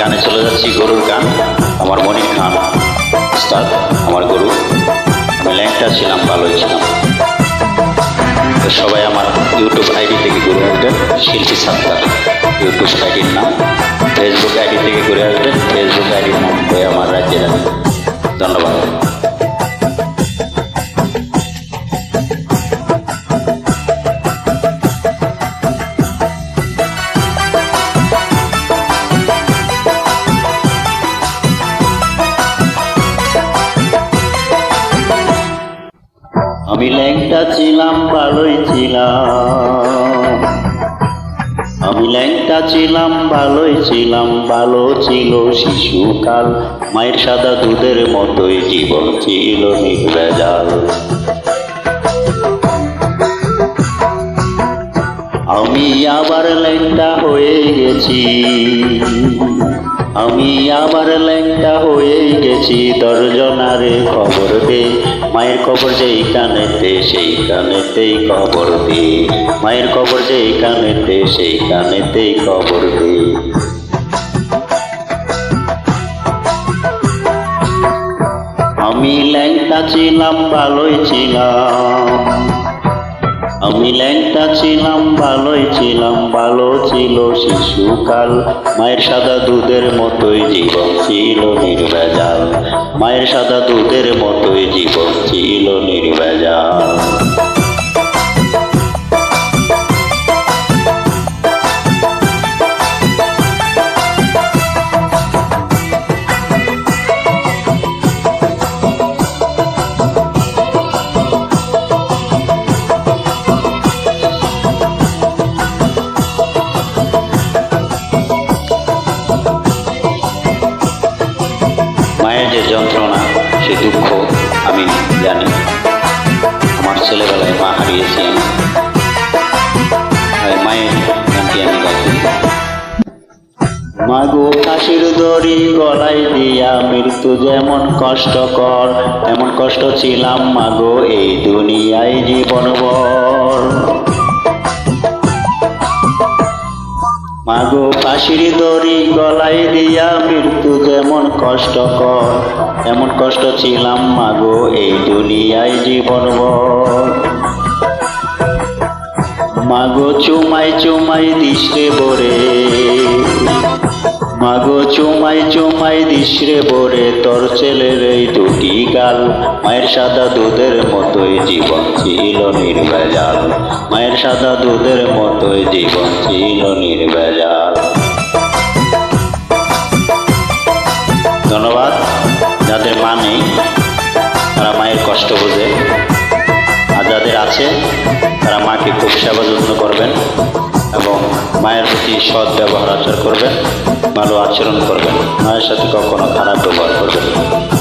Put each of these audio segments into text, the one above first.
গানে চলে যাচ্ছি, গরুর গান। আমার মনির খান উস্তাদ আমার গরু। আমি ল্যাংটা ছিলাম, ভালোই ছিলাম। তো সবাই আমার ইউটিউব আইডি থেকে ঘুরে আসবেন শিল্পী সাত্তার। ইউটিউব আইডির নাম, ফেসবুক আইডি থেকে ঘুরে আসবেন ফেসবুক আইডির নাম হয়ে আমার রাজ্যে ধন্যবাদ। আমি ল্যাংটা ছিলাম, ভালোই ছিলাম। আমি ল্যাংটা ছিলাম, ভালোই ছিলাম, ভালো ছিল শিশুকাল। মায়ের সাদা দুধের মতোই জীবন ছিল নির্ভেজাল। আমি আবার ল্যাংটা হয়ে গেছি। আমি আবার ল্যাংটা হয়ে গেছি দর্জনারে খবর দে। মায়ের খবর যেই কানেতে সেই কানেতেই খবর দে। মায়ের খবর যেই কানেতে সেই কানেতেই খবর দে। আমি ল্যাংটা ছিলাম, ভালোই ছিলাম। আমি ছিলাম, ভালোই ছিলাম, ভালো ছিল শিশুকাল। মায়ের সাদা দুধের মতোই জীবন ছিল নির্ভেজাল। মায়ের সাদা দুধের মতোই জীবন ছিল নির্ভেজাল। যন্ত্রণা, সে দুঃখ আমি জানি। আমার ছেলেবেলায় মা হারিয়েছি আমি মায়ের গানটি আমি গাইছি মাগো কাশির দড়ি গলায় দিয়া মৃত্যু যেমন কষ্টকর, তেমন কষ্ট ছিলাম মাগো এই দুনিয়ায় জীবনভর। মাগো পাশির দড়ি গলায় দিয়া মৃত্যু যেমন কষ্টকর, এমন কষ্ট ছিলাম মাগো এই দুনিয়ায় জীবনভর। মাগো চুমাই চুমাই দিশে বরে মাগো চুমাই চুমাই দিশরে বরে তোর ছেলের এই দুটি গাল। মায়ের সাদা দুধের মতোই জীবন ছিল নির্ভেজাল। মায়ের সাদা দুধের মতোই জীবন ছিল নির্ভেজাল। ধন্যবাদ, যাদের মা নেই, তারা মায়ের কষ্ট বোঝে। আর যাদের আছে, তারা মাকে খুব সেবা যত্ন করবেন। মায়ের প্রতি সৎ ব্যবহার আচার করবেন, ভালো আচরণ করবেন, মায়ের সাথে কখনো খারাপ ব্যবহার করবেন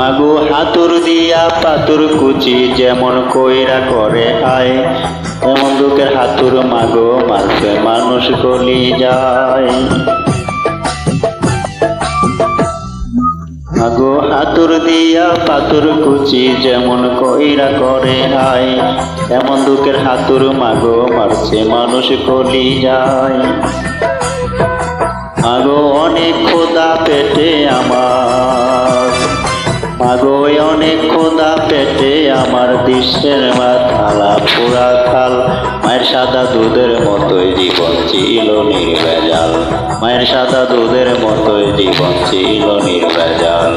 মাগো হাতুর দিয়া পাতুর কুচি যেমন কইরা করে আয়, এমন দুঃখের হাতুর মাগো মারছে মানুষ গলি যায়। মাগো হাতুর দিয়া পাতুর কুচি যেমন কইরা করে আয়, এমন দুঃখের হাতুর মাগো মারছে মানুষ গলি যায়। মাগো অনেক খোদা পেটে আমার। মাগো অনেক খোদা পেটে আমার দৃশ্যের মাথালা পুরা খাল, মায়ের সাদা দুধের মতোই জীবন ছিল নির্ভেজাল। মায়ের সাদা দুধের মতোই জীবন ছিল নির্ভেজাল।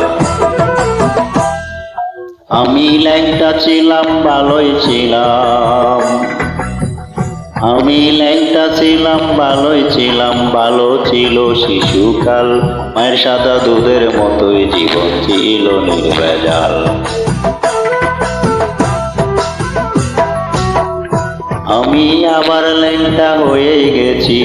আমি ল্যাংটা ছিলাম, ভালোই ছিলাম। আমি ল্যাংটা ছিলাম, ভালোই ছিলাম, ভালো ছিল শিশুকাল। মায়ের সাদা দুধের মতোই জীবন ছিল নির্ভেজাল। আমি আবার ল্যাংটা হয়ে গেছি।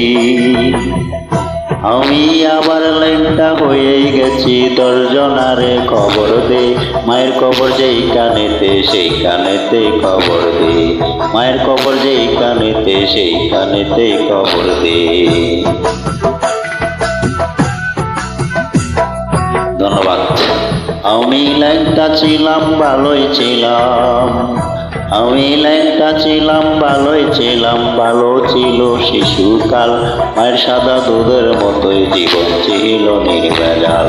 আমি আবার ল্যাংটা হয়ে গেছি দর্জনারে খবর দে। মায়ের খবর যেই কানেতে, সেই কানেতে খবর দে। মায়ের খবর যেই কানেতে, সেই কানেতে খবর দে। ধন্যবাদ। আমি লাইনটা ছিলাম, ভালোই ছিলাম। আমি ল্যাংটা ছিলাম, ভালোই ছিলাম, ভালো ছিল শিশুকাল। মায়ের সাদা দুধের মতোই জীবন ছিল নির্ভেজাল।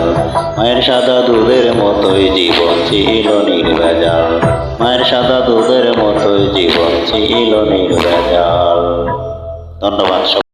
মায়ের সাদা দুধের মতোই জীবন ছিল নির্ভেজাল। মায়ের সাদা দুধের মতোই জীবন ছিল নির্ভেজাল। ধন্যবাদ।